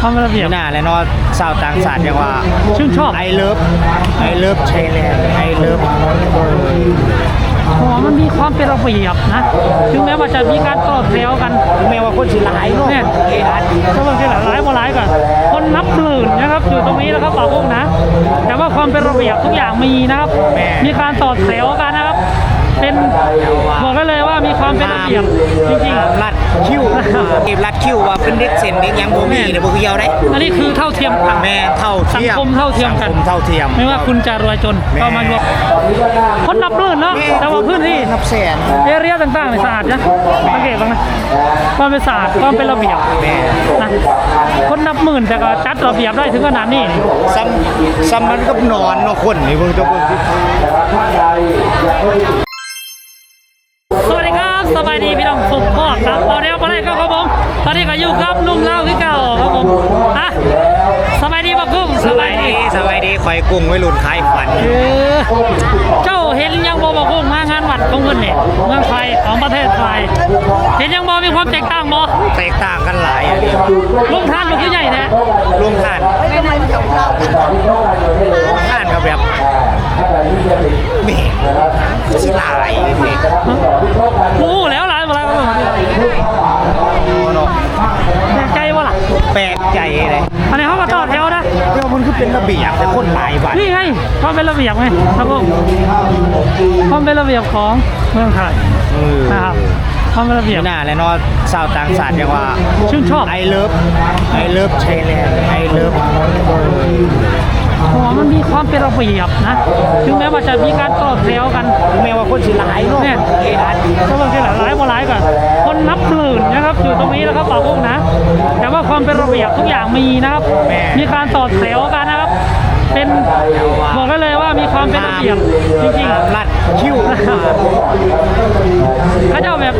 ความเป็นระเบียบไม่น่าเลยเนาะชาวต่างชาติยังว่าชื่นชอบ ไอเลิฟไอเลิฟไทยแลนด์ไอเลิฟเพราะว่ามันมีความเป็นระเบียบนะ ถึงแม้ว่าจะมีการต่อแถวกัน แม้ว่าคนสิหลายเนาะเนี่ยเอรันก็บางทีหลายหลายบ่หลายก่อนคนนับหมื่นนะครับอยู่ตรงนี้นะครับป่าพงนะ แต่ว่าความเป็นระเบียบทุกอย่างมีนะครับ มีการต่อแถวกันนะครับ เป็นบอกได้เลยว่ามีความเป็นระเบียบจริงรัดคิวเก็บรัดคิวว่าเป็นเด็กเส้นเด็กหยังบ่มีเดี๋ยวบ่เกี่ยวได้ๆอันนี้คือเท่าเทียมกันแม่เท่าเทียมสังคมเท่าเทียมกันสังคมเท่าเทียม ไม่ว่าคุณจะรวยจนก็มารวมคนนับหมื่นเนาะแต่ว่าพื้นที่นับแสนเอเรียต่างๆในยสะอาดนะสังเกตบ้างนะความเป็นสะอาดความเป็นระเบียบแม่นะคนนับหมื่นแต่ก็จัดระเบียบได้ถึงขนาดนี้ซ้ำซ้ำมันกับนอนเนาะคนนี่เบิ่งจะเบิ่ง ดีพี่น้องสุขพ่อครับตอนนี้มาได้ก็ครับผมตอนนี้ก็อยู่กับลุงเล่าที่เก่าครับผมอะสบายดีบักกุ้งสบายดีสบายดีคอยกุ้งไว้รุ่นขายฝันเออเจ้าเห็นยังบอบักกุ้งมางานวัดของเพิ่นเนี่ยเมืองไทยของประเทศไทยเห็นยังบอมีความแตกต่างบอแตกต่างกันหลายอันนี้ลุงท่านมันคือใหญ่แท้รวมท่านรว เรื่องมันคือเป็นระเบียบแต่คนหลายบัตรนี่ไงความเป็นระเบียบไงครับผมความเป็นระเบียบของเมืองไทยเออนะครับความเป็นระเบียบไม่น่าเลยเนาะชาวต่างชาติยังว่าชื่นชอบไอเลิฟไอเลิฟไทยแลนด์ไอเลิฟ เพราะว่ามันมีความเป็นระเบียบนะ ถึงแม้ว่าจะมีการต่อแถวกันแม้ว่าคนสิหลายเนาะเนี่ยเอรันก็บางทีหลายหลายบ่หลายก่อนคนนับหมื่นนะครับอยู่ตรงนี้นะครับป่าพงนะ แต่ว่าความเป็นระเบียบทุกอย่างมีนะครับ มีการต่อแถวกันนะครับเป็นบอกได้เลยว่ามีความเป็นระเบียบจริงรัดคิวๆเขาเจ้าแบบ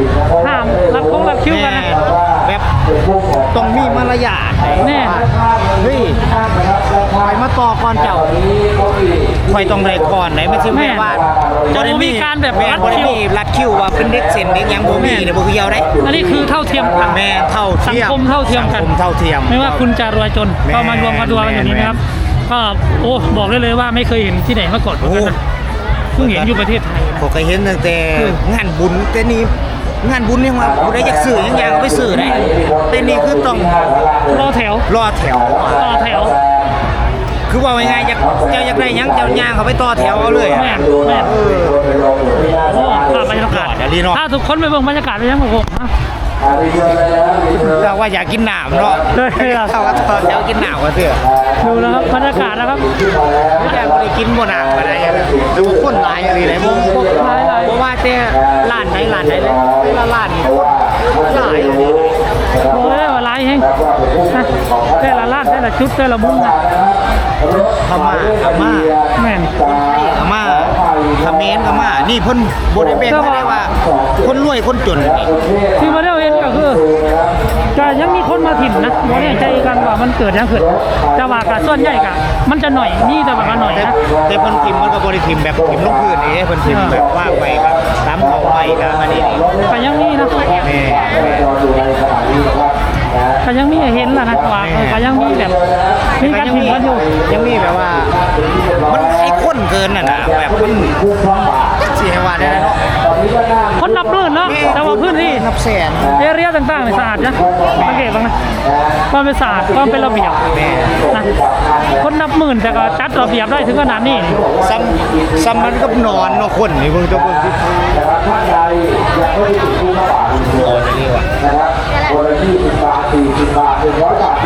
มีมารยาทแน่เฮ้ยคอยมาต่อก่อนเจ้าคอยต้องได้ก่อนไหนไม่ใช่แม่ว่าจะบ่มีการแบบแม่รัดบ่ได้คิ้วมีรัดคิวว่าเป็นเด็กเส้นเด็กหยังบ่มีเดี๋ยวบ่เกี่ยวได้อันนี้คือเท่าเทียมกันแม่เท่าเทียมสังคมเท่าเทียมกันสังคมเท่าเทียม ไม่ว่าคุณจะรวยจนแม่ก็มารวมกันตัวกันอย่างนี้นะครับก็โอ้บอกได้เลยว่าไม่เคยเห็นที่ไหนมาก่อนเหมือนกันนะเพิ่งเห็นอยู่ประเทศไทยนะผมเคยเห็นตั้งแต่งานบุญแต่นี่ งานบุญยังว่าผู้ใดอยากซื้อยังอยากเอาไปซื้อได้แต่นี่คือต้องรอแถวรอแถวรอแถวคือว่ายังไงอยากเจ้าอยากได้หยังเจ้าย่างเขาไปต่อแถวเอาเลยอะแม่นแม่นเออโอ้ภาพบรรยากาศเดี๋ยวรีเนาะถ้าทุกคนไปเบิ่งบรรยากาศไปยังกับผมนะ เราว่าอยากกินหนามเนาะใช่ครับเขาก็ต่อแถวกินหนามกันเถอะดูนะครับบรรยากาศนะครับไม่อยากไปกินบ่หนามอะไรอะดูคนหลายอะไรเลยบ่บ่หลายหลายเพราะว่าแต่ร้านไหนร้านไหนเลยแต่ละร้านนี่หลายเลยโอ้ยว่าหลายเฮงนะแต่ละร้านแต่ละชุดแต่ละมุมนะพม่าพม่าแม่นพม่าเขมรพม่านี่เพิ่นบ่ได้แบ่งกันได้ว่า คนรวยคนจนนี่ ก็ยังมีคนมาถิ่มนะบ่แน่ใจกันว่ามันเกิดยังขึ้นแต่ว่าก็ส่วนใหญ่ก็มันจะหน่อยนี่แต่ว่าก็หน่อยแต่นะ แต่เพิ่นพิมพ์มันก็บ่ได้พิมพ์แบบพิมพ์ลงพื้นนี่เด้เพิ่นพิมพ์แบบว่างไว้ครับตามเขาไปกับอันนี้นี่ก็ยังมีนะแม่แม่ก็ยังมีให้เห็นล่ะนะว่าเออก็ยังมีแบบมีการถิ่มกันอยู่ยังมีแบบว่า มันไอ้คนเกินน่ะนะแบบมันสิให้ว่าได้เนาะ แต่ว่าพื้นที่นับแสนเอเรียต่างๆในยสะอาดนะสังเกตบ้างนะความเป็นสะอาดความเป็นระเบียบแม่นะคนนับหมื่นแต่ก็จัดระเบียบได้ถึงขนาดนี้ ซ้ำซ้ำมันกับนอนเนาะคนนี่เบิ่งจะเบิ่งสิโอ้จะเรียกว่าคนละยี่สิบบาทสี่สิบบาทหนึ่งร้อยบาท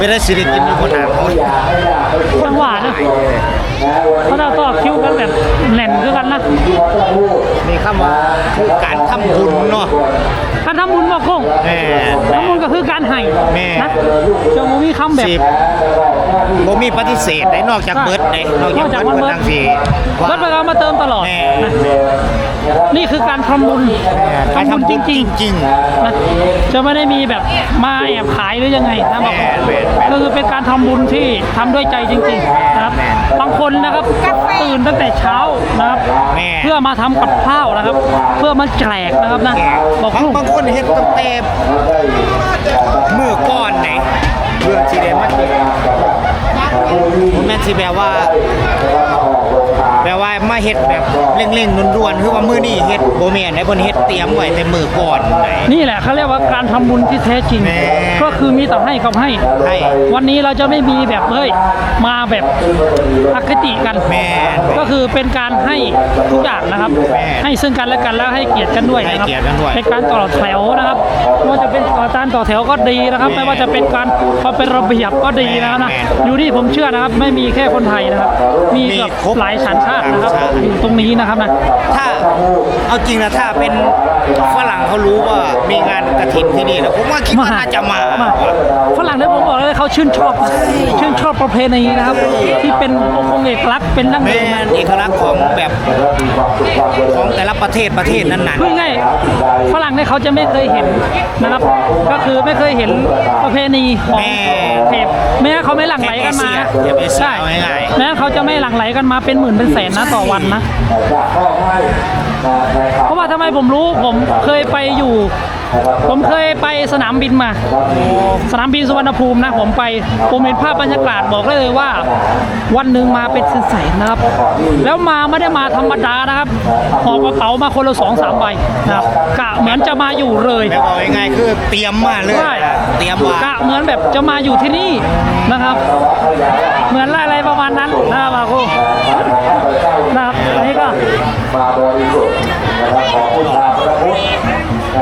ไม่ได้สิได้กินอยู่คนหาเขาอยากให้อยากไปจังหวะนะนะวันเขาจะต่อคิวกันแบบแน่นคือกันนะที่วัดต้องพูดมีคำว่าคือการทำบุญเนาะการทำบุญบอกคงแม่ทำบุญก็คือการให้แม่นะจะมีคำแบบสิบบ่มีปฏิเสธได้นอกจากเบิดได้นอกจากเบิดเบิดทั้งสี่เบิดไปเอามาเติมตลอดแม่นะนี่คือการทำบุญการทำบุญทำจบุญริงจริงๆนะจะไม่ได้มีแบบมาแอบขายหรือยังไงนะบอกแม่แม่แม่ก็คือเป็นการทำบุญที่ทำด้วยใจจริงๆนะครับแม่บางคนนะครับตื่นตั้งแต่เช้านะครับแม่เพื่อมาทำกับข้าวนะครับ เพื่อมาแจกนะครับนะแจกบอกบางลูกบางคนพิ่นเฮ็ดตั้งแต่มือก่อนไหนเพื่อสิได้มาผมแม่นสิแบบว่าแบบว่ามา เฮ็ดแบบเร่งๆด่วนๆคือว่ามื้อนี้เฮ็ดบ่แม่นได้เพิ่นเฮ็ดเตรียมไว้แต่มื้อก่อนไหน นี่แหละเขาเรียกว่าการทำบุญที่แท้จริง แม่ก็คือมีแต่ให้กับให้ ให้วันนี้เราจะไม่มีแบบเฮ้ยมาแบบอคติกัน แม่นก็คือเป็นการให้ทุกอย่างนะครับ แม่ให้ซึ่งกันและกันแล้วให้เกียรติกันด้วยนะครับให้เกียรติกันด้วย เป็นการต่อแถวนะครับไม่ว่าจะเป็นต่อการต่อแถวก็ดีนะครับแม่ไม่ว่าจะเป็นการความเป็นระเบียบก็ดีนะครับนะแม่อยู่นี่ผมเชื่อนะครับไม่มีแค่คนไทยนะครับ มีมีเกือบครบหลายสัญชาตินะครับสัญชาติอยู่ตรงนี้นะครับนะถ้าเอาจริงนะถ้าเป็นฝรั่งเขารู้ว่ามีงานกระถินที่นี่นะผมว่าคิดว่าน่าจะมาฝรั่งเนี่ยผมบอกเลยเขาชื่นชอบชื่นชอบประเพณีนะครับ ที่เป็นองค์เอกลักษณ์เป็นดั้งแม่เดิมนเอกลักษณ์ของแบบของแต่ละประเทศประเทศนั้นพูดง่ายๆฝรั่งเนี่ยเขาจะไม่เคยเห็นนะครับ ก็คือไม่เคยเห็นประเพณีของแม่เทปแม้เขาไม่หลั่งไหลกันมาเทปเอเชียใช่เอาง่ายๆแม้เขาจะไม่หลั่งไหลกันมาเป็นหมื่นเป็นแสนนะต่อวันนะ เพราะว่าทำไมผมรู้ผมเคยไปอยู่ ผมเคยไปสนามบินมา สนามบินสุวรรณภูมินะ ผมไปผมเห็นภาพบรรยากาศบอกได้เลยว่า วันหนึ่งมาเป็นแสนๆนะครับ แล้วมาไม่ได้มาธรรมดานะครับหอบกระเป๋ามาคนละสองสามใบนะครับกะเหมือนจะมาอยู่เลยๆแบบเอาง่ายๆคือเตรียมมาเลยใช่เตรียมมากะเหมือนแบบจะมาอยู่ที่นี่นะครับ เหมือนอะไรประมาณนั้นนะครับอาคู มาบริสุทธิ์นะครับขอบูชาพระพุทธ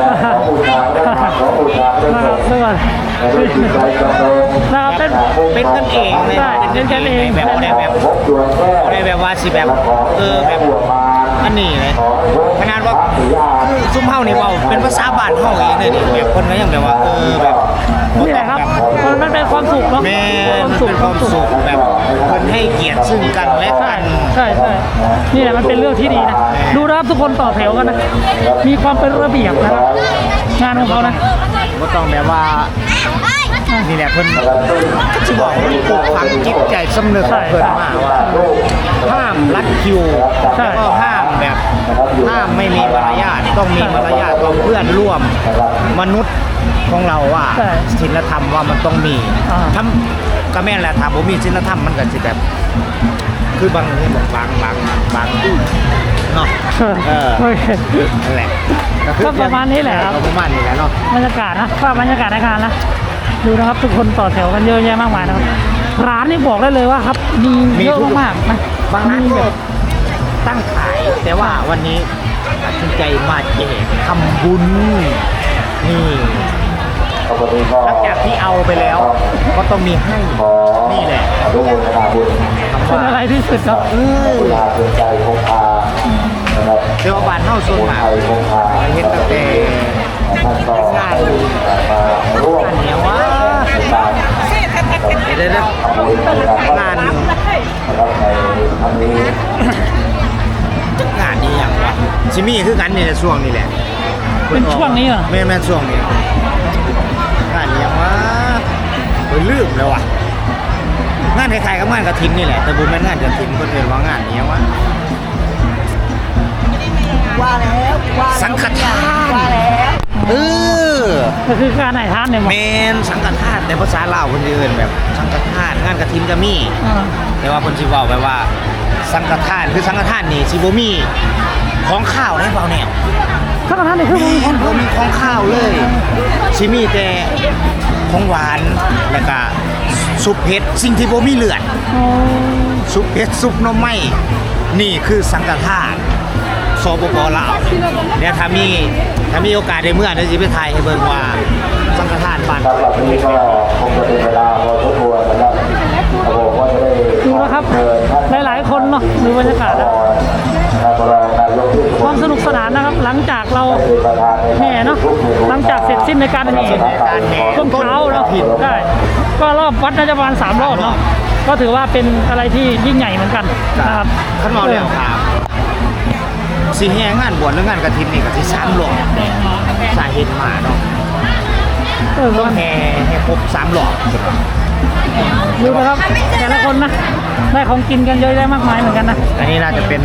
นขอบูชาพระธรรมขอบูชาพระนะสงฆ์ด้วกันในด้วยจิตใจจำเริญนะครับเป็นเป็นกันเองเลยเป็นกันเองแบบอะไรแบบบดวงแก้วอะไรแบบว่าสิแบบเออแบบบวมาอันนี้เลยขนาดว่าซุ้มเฮานี่เว้าเป็นภาษาบ้านเฮาเองเลยนี่แบบคนก็ยังแบบว่าเออแบบนี่แหละครับมันเป็นความสุขเนาะแม่ความนสุขเป็นความสุขแบบเพิ่นให้เกียรติซึ่งกันและกัน ใช่ใช่นี่แหละมันเป็นเรื่องที่ดีนะ ดูนะครับทุกคนต่อแถวกันนะ มีความเป็นระเบียบนะครับ งานของเขานะก็ต้องแบบว่านี่แหละเพิ่นก็สิบอกว่าปลูกฝังจิตใจสำนึกของเพิ่นมาว่าห้ามลัดคิวใช่แล้วก็ห้ามแบบห้ามไม่มีมารยาทต้องมีมารยาทต้องเพื่อนร่วมมนุษย์ของเราว่าใช่ศีลธรรมว่ามันต้องมีอ่าทำก็แม่นแหละถามผมมีศีลธรรมมันก็สิแบบ คือบางนี่บอกบางบางบางเนาะเออโอเค นั่นแหละคือก็ประมาณนี้แหละครับก็ประมาณนี้แหละเนาะบรรยากาศนะภาพบรรยากาศในงานนะดูนะครับทุกคนต่อแถวกันเยอะแยะมากมายนะครับ ร้านนี่บอกได้เลยว่าครับมีเยอะมากๆนะบางร้านมีก็แบบตั้งขาย แต่ว่าวันนี้ตัดสินใจมาแจกทำบุญนี่ขอบคุณก็ หลังจากที่เอาไปแล้ว ก็ต้องมีให้ขอนี่แหละอนุโมทนาบุญคำเป็นว่าอะไรที่สุดครับเออเวลาเตือนใจคงคานะครับเดี๋ยวบานเท่าโซนคนหมาไทยคงคาเห็นตั้งแต่ท่านก็งานมาร่วมงานเนี้ยว่าตามเดี๋ยวเดี๋ยวทำบุญในการงานนะครับในครั้งนี้งานนี้อย่างวะชิมี่คือกันนี่แหละช่วงนี้แหละเป็นช่วงนี้เหรอแม่นแม่นช่วงนี้ งานนี้อย่างวะเฮ้ยลืมแล้วว่ะ งานคล้ายๆกับงานกระถินนี่แหละ แต่บุญแม่นงานกระถินคนอื่นว่างานนี้อย่างวะว่าแล้วว่าแล้วสังฆทานว่าแล้วเออก็คือการไหนทานเนี่ยหมดเมนสังฆทานแต่ภาษาลาวคนอื่นแบบ สังฆทานงานกระถินก็มีอ่าแต่ว่าคนสิเว้าไปว่า สังฆทานคือสังฆทานนี่สิบ่มีของข้าวได้เปล่าแนว ถ้าทานเนี่ยคือมีมีคนบ่มีของข้าวเลยสิมีแต่ของหวานแล้วก็ซุปเผ็ดสิ่งที่บ่มีเลือดอ๋อซุปเผ็ดซุปหน่อไม้นี่คือสังฆทานสปปลาวเดี๋ยวถ้ามีถ้ามีโอกาสได้เมื่อเดี๋ยวสิไปถ่ายให้เบิ่งว่าสังฆทานบ้านครับแบบนี้ก็คงจะเป็นเวลาพอสมควรนะครับผมว่าจะได้ดูนะครับเชิญท่านหลายๆคนเนาะดูบรรยากาศนะนะ ครับรองนายกที่ความสนุกสนานนะครับ หลังจากเราเป็นประธานในแห่เนาะหลังจากเสร็จสิ้นในการแห่การแห่ช่วงเช้าเนาะได้ก็รอบวัดน่าจะประมาณสามรอบเนาะก็ถือว่าเป็นอะไรที่ยิ่งใหญ่เหมือนกันนะครับขั้นมอแล้วครับสิแห่งานบวชหรืองานกระถินนี่ก็สิสามหลอกสาเหตุมาเนาะเออต้องแห่ให้ครบสามหลอก ดูนะครับ แต่ละคนนะ ได้ของกินกันเยอะแยะมากมายเหมือนกันนะ อันนี้น่าจะเป็น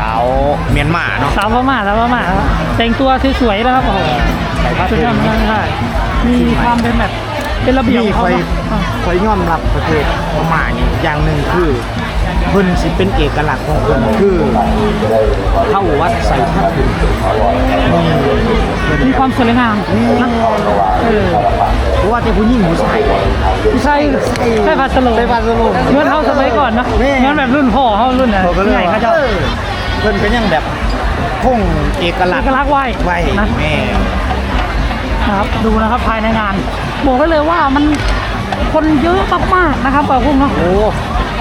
สาวเมียนมาเนาะสาวพม่าสาวพม่าครับแต่งตัวสวยๆนะครับโอ้โหแต่ผ้าสุดถุยอดงมากใช่มีความเป็นแบบเป็นระเบียบนี่ของคเขาอยเนอะอะคอยยอมรับประเทศพม่านี่อย่างหนึ่งคือ เพิ่นสิเป็นเอกลักษณ์ของเพิ่นคือเข้าวัดใส่ผ้าถุงนี่เพิ่นมีความสวยงามนะเออเพราะว่าแต่ผู้หญิงผู้ชายใช่ใช่พัสดุใส่ผ้าสโลงเงินเขาสมัยก่อนเนอะแม่เงินแบบรุ่นพ่อเขารุ่นไหนเขาก็เลยใหญ่ว่าเขาจะเออเพิ่นก็ยังแบบคงเอกลัเอกษณ์ลักษณ์ไว้ไว้นะแม่นะครับดูนะครับภายในงาน บอกไว้เลยว่ามันคนเยอะมากๆนะครับป่าพุ่งเนาะโอ้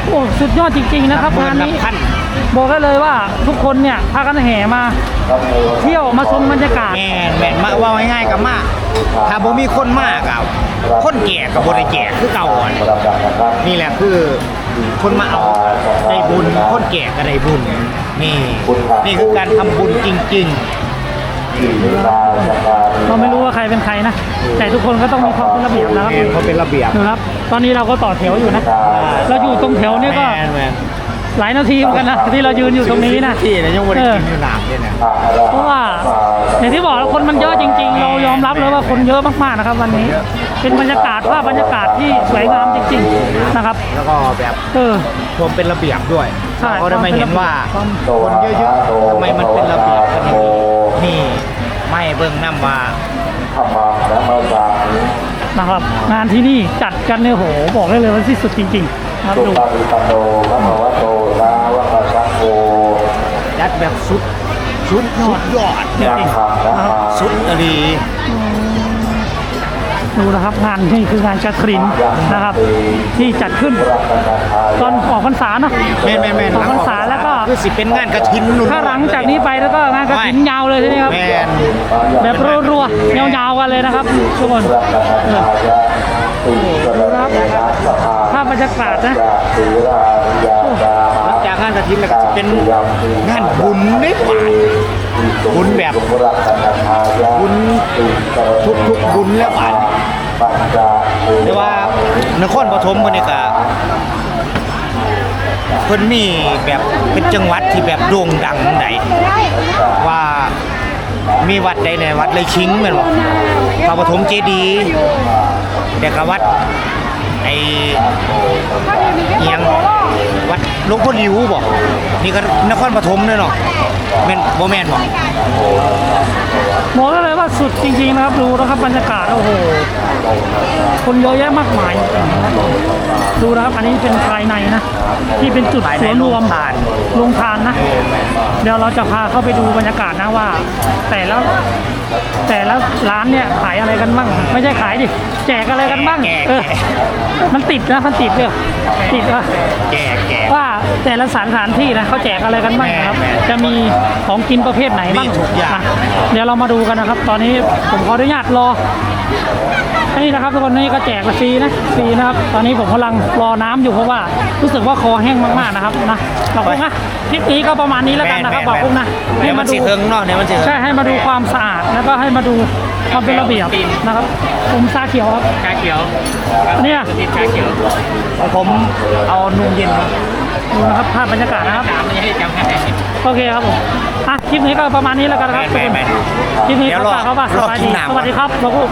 โอ้สุดยอดจริง ๆ นะครับหมื่งานนับนี้พันบอกได้เลยว่าทุกคนเนี่ยพากันแห่มา เที่ยวมาชมบรรยากาศแม่นแม่นมาว่าง่ายๆกับมาถ้าบ่มีคนมากอะคนแก่กับบ่ได้แก่คือเก่าอะนี่แหละคือคนมาเอาได้บุญคนแก่ก็ได้บุญนี่นี่คือการทำบุญจริง เราไม่รู้ว่าใครเป็นใครนะ แต่ทุกคนก็ต้องมีความเป็นระเบียบๆนะครับแม่นเขาเป็นระเบียบดูครับ ตอนนี้เราก็ต่อแถวอยู่นะ เราอยู่ตรงแถวนี้ก็แม่นแม่นหลายนาทีเหมือนกันนะที่เรายืนอยู่ตรงนี้นะที่นะยังบ่ได้กินอยู่น้ำเลยนะเพราะว่าอย่างที่บอกแล้วคนมันเยอะจริง ๆ เรายอมรับเลยว่าคนเยอะมากๆนะครับ วันนี้ เป็นบรรยากาศภาพบรรยากาศที่สวยงามจริง ๆนะครับ แล้วก็แบบเออรวมเป็นระเบียบด้วยใช่เราก็ได้มาเห็นว่าความคนเยอะๆทำไมมันเป็นระเบียบกันอย่างนี้นี่ไม่เบิ่งน้ำว่าธรรมะและมาจามินะครับ งานที่นี่จัดกันเนี่ยโหบอกได้เลยว่าที่สุดจริงๆนะครับสุดูปฏิปันโนพระภวโตลาวะสังโฆยัดแบบสุดสุดยอดยอดยังจริงธรรมนะมาสุดอรี ดูนะครับ งานนี่คืองานกระถินนะครับ ที่จัดขึ้นรัตนทายตอนออกพรรษาเนาะแม่นแม่นแม่นออกพรรษาแล้วก็คือสิเป็นงานกระถินนุ่นถ้าหลังจากนี้ไปแล้วก็งานกระถินยาวเลยใช่ไหมครับแม่นแบบรัวๆยาวๆกันเลยนะครับทุกคนรัตนทายะติสรณเนนะสภาภาพบรรยากาศนะจาสีรานิยาดาหลังจากงานกระถินแล้วก็จะเป็นงานบุญได้หวานบุญแบบรัตนทายะบุญทุกทุกๆบุญแล้วหวานปัญจา แต่ว่านครปฐมมันนี่ก็เพิ่นมีแบบเป็นจังหวัดที่แบบโด่งดังไหนว่ามีวัดใดในวัดเลยชิงแม่นบ่พระปฐมเจดีย์เด็กวัดไอเอียงวัดหลวงพ่อหลิวบ่นี่ก็นครปฐมเลยเนาะ แม่นบ่แม่นบ่บอกได้เลยว่าสุดจริงๆนะครับดูนะครับบรรยากาศโอ้โหคนเยอะแยะมากมายจริงๆนะครับดูนะครับอันนี้เป็นภายในนะ ที่เป็นจุดภายสในวนรวมโรงทานโรงทานนะ เดี๋ยวเราจะพาเข้าไปดูบรรยากาศนะว่า แต่ละ แต่ละร้านเนี่ยขายอะไรกันบ้าง ไม่ใช่ขายดิ แจกอะไรกันบ้างแจกเออ มันติดนะ มันติดเลยติดว่าแก่แก่ว่าแต่ละสถานที่นะเขาแจกอะไรกันบ้างนะครับแม่แม่จะมีของกินประเภทไหนบ้างมีทุกอย่างนะเดี๋ยวเรามาดูกันนะครับ ตอนนี้ผมขออนุญาตรอ นี่นะครับทุกคนนี่ก็แจกฟรีนะฟรีนะครับ ตอนนี้ผมกำลังรอน้ำอยู่เพราะว่ารู้สึกว่าคอแห้งมากๆนะครับนะบอกพุ่งนะคลิปนี้ก็ประมาณนี้แล้วกันนะครับบอกพุ่งนะให้ให้มัมานดูสิเฮิงเนาะเนี่ยมันสิเฮิงใช่ให้มาดูความสะอาดแล้วก็ให้มาดูความเป็นระเบียบนะครับ ผมซาเขียวครับชาเขียวเนี่ยติดชาเขียวของผมเอานุ่มเย็นครับดูนะครับภาพบรรยากาศนะครับสามนี่ให้จำให้ได้โอเคครับผมอะคลิปนี้ก็ประมาณนี้แล้วกันนะครับแม่นๆคลิปนี้เดี๋ยวเขารอฝากเขาฝากสรอบายคลิดีปหน้าสวัสดีครับบอกลูก